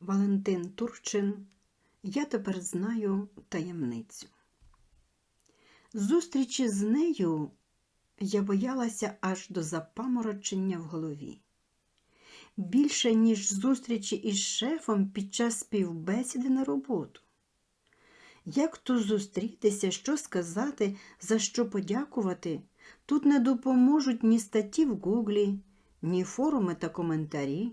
Валентин Турчин, я тепер знаю таємницю. Зустрічі з нею я боялася аж до запаморочення в голові. Більше, ніж зустрічі із шефом під час співбесіди на роботу. Як то зустрітися, що сказати, за що подякувати, тут не допоможуть ні статті в Гуглі, ні форуми та коментарі,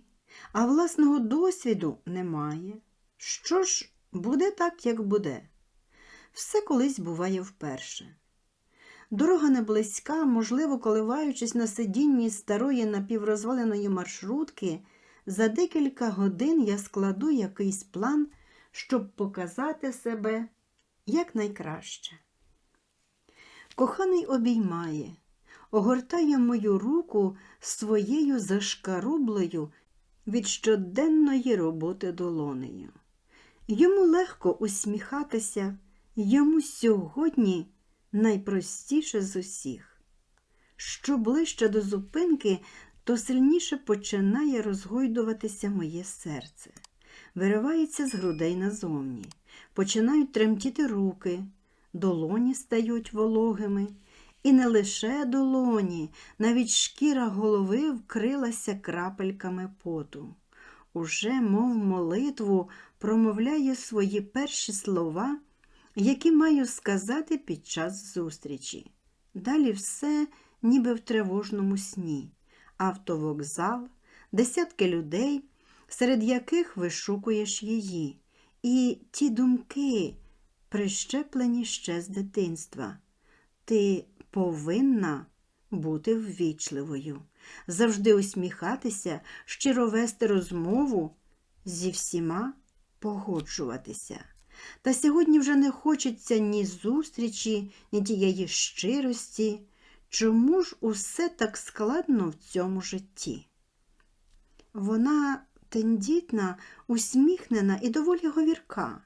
а власного досвіду немає. Що ж, буде так, як буде. Все колись буває вперше. Дорога не близька, можливо, коливаючись на сидінні старої напіврозваленої маршрутки, за декілька годин я складу якийсь план, щоб показати себе якнайкраще. Коханий обіймає, огортає мою руку своєю зашкарублою від щоденної роботи долонею. Йому легко усміхатися, йому сьогодні найпростіше з усіх. Що ближче до зупинки, то сильніше починає розгойдуватися моє серце, виривається з грудей назовні, починають тремтіти руки, долоні стають вологими. І не лише долоні, навіть шкіра голови вкрилася крапельками поту. Уже, мов молитву, промовляє свої перші слова, які маю сказати під час зустрічі. Далі все ніби в тривожному сні, автовокзал, десятки людей, серед яких вишукуєш її, і ті думки, прищеплені ще з дитинства. Ти повинна бути ввічливою, завжди усміхатися, щиро вести розмову, зі всіма погоджуватися. Та сьогодні вже не хочеться ні зустрічі, ні тієї щирості. Чому ж усе так складно в цьому житті? Вона тендітна, усміхнена і доволі говірка.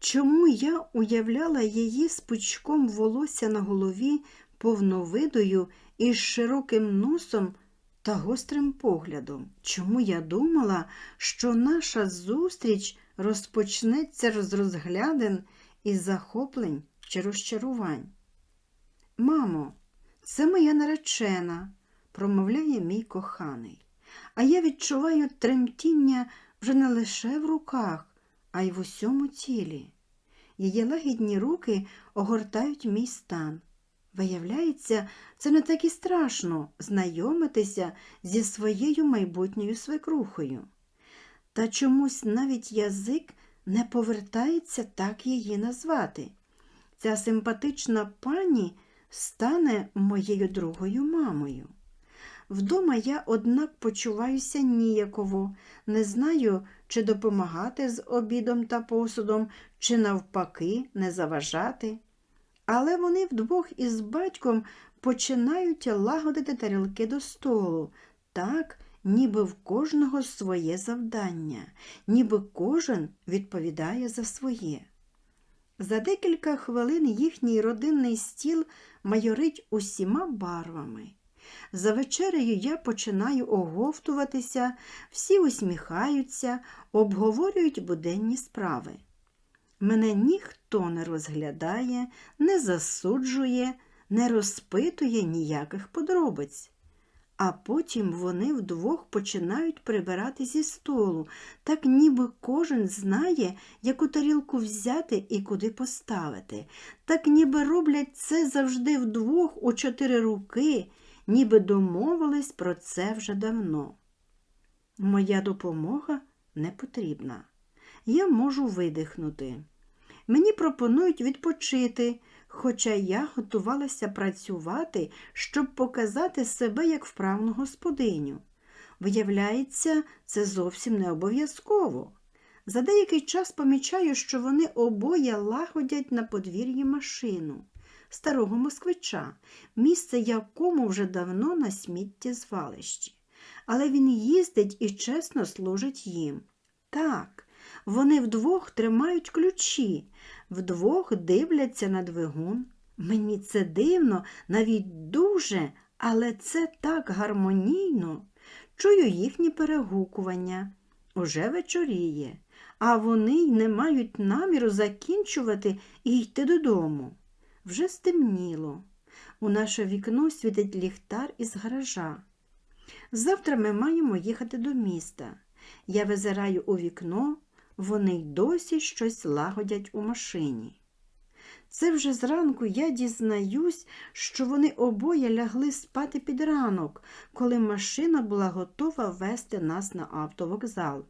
Чому я уявляла її з пучком волосся на голові повновидою із широким носом та гострим поглядом? Чому я думала, що наша зустріч розпочнеться з розглядин і захоплень чи розчарувань? Мамо, це моя наречена, промовляє мій коханий, а я відчуваю тремтіння вже не лише в руках а й в усьому тілі. Її лагідні руки огортають мій стан. Виявляється, це не так і страшно знайомитися зі своєю майбутньою свекрухою. Та чомусь навіть язик не повертається так її назвати. Ця симпатична пані стане моєю другою мамою. Вдома я, однак, почуваюся ніяково, не знаю, чи допомагати з обідом та посудом, чи навпаки не заважати. Але вони вдвох із батьком починають лагодити тарілки до столу, так, ніби в кожного своє завдання, ніби кожен відповідає за своє. За декілька хвилин їхній родинний стіл майорить усіма барвами. За вечерею я починаю оговтуватися, всі усміхаються, обговорюють буденні справи. Мене ніхто не розглядає, не засуджує, не розпитує ніяких подробиць. А потім вони вдвох починають прибирати зі столу, так ніби кожен знає, яку тарілку взяти і куди поставити, так ніби роблять це завжди вдвох у чотири руки ніби домовились про це вже давно. Моя допомога не потрібна. Я можу видихнути. Мені пропонують відпочити, хоча я готувалася працювати, щоб показати себе як вправну господиню. Виявляється, це зовсім не обов'язково. За деякий час помічаю, що вони обоє лагодять на подвір'ї машину старого москвича, місце якому вже давно на сміттєзвалищі. Але він їздить і чесно служить їм. Так, вони вдвох тримають ключі, вдвох дивляться на двигун. Мені це дивно, навіть дуже, але це так гармонійно. Чую їхні перегукування. Уже вечоріє, а вони й не мають наміру закінчувати і йти додому. Вже стемніло. У наше вікно світить ліхтар із гаража. Завтра ми маємо їхати до міста. Я визираю у вікно, вони й досі щось лагодять у машині. Це вже зранку я дізнаюсь, що вони обоє лягли спати під ранок, коли машина була готова вести нас на автовокзал.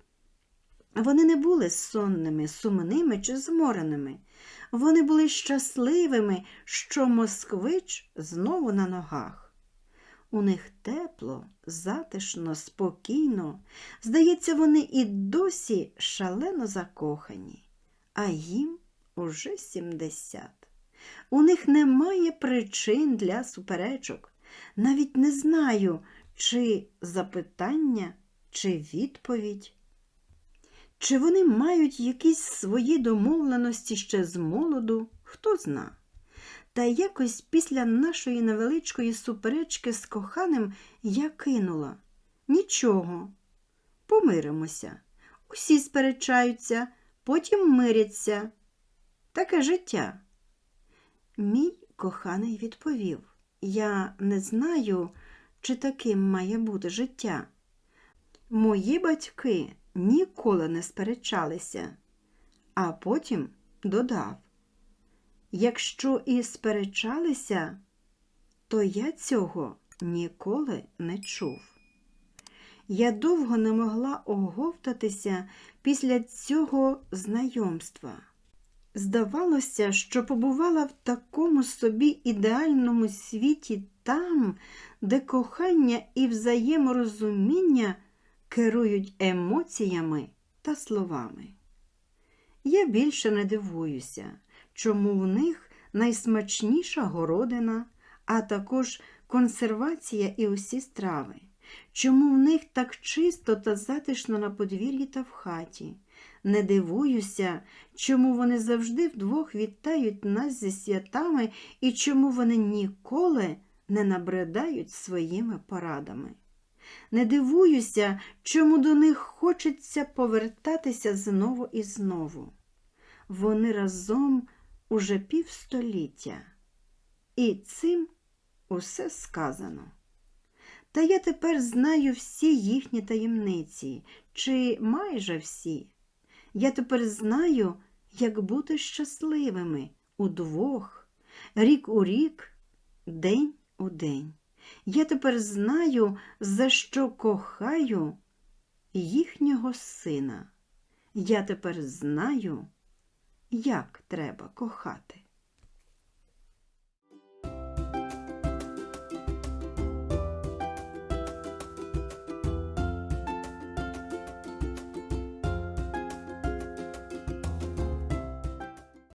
Вони не були сонними, сумними чи змореними. Вони були щасливими, що москвич знову на ногах. У них тепло, затишно, спокійно. Здається, вони і досі шалено закохані, а їм уже сімдесят. У них немає причин для суперечок. Навіть не знаю, чи запитання, чи відповідь. Чи вони мають якісь свої домовленості ще з молоду, хто зна. Та якось після нашої невеличкої суперечки з коханим я кинула нічого. Помиримося. Усі сперечаються, потім миряться. Таке життя. Мій коханий відповів Я не знаю, чи таким має бути життя. Мої батьки ніколи не сперечалися, а потім додав Якщо і сперечалися, то я цього ніколи не чув. Я довго не могла оговтатися після цього знайомства. Здавалося, що побувала в такому собі ідеальному світі там, де кохання і взаєморозуміння керують емоціями та словами. Я більше не дивуюся, чому в них найсмачніша городина, а також консервація і усі страви, чому в них так чисто та затишно на подвір'ї та в хаті. Не дивуюся, чому вони завжди вдвох вітають нас зі святами і чому вони ніколи не набридають своїми порадами. Не дивуюся, чому до них хочеться повертатися знову і знову. Вони разом уже півстоліття, і цим усе сказано. Та я тепер знаю всі їхні таємниці, чи майже всі. Я тепер знаю, як бути щасливими удвох, рік у рік, день у день. Я тепер знаю, за що кохаю їхнього сина. Я тепер знаю, як треба кохати.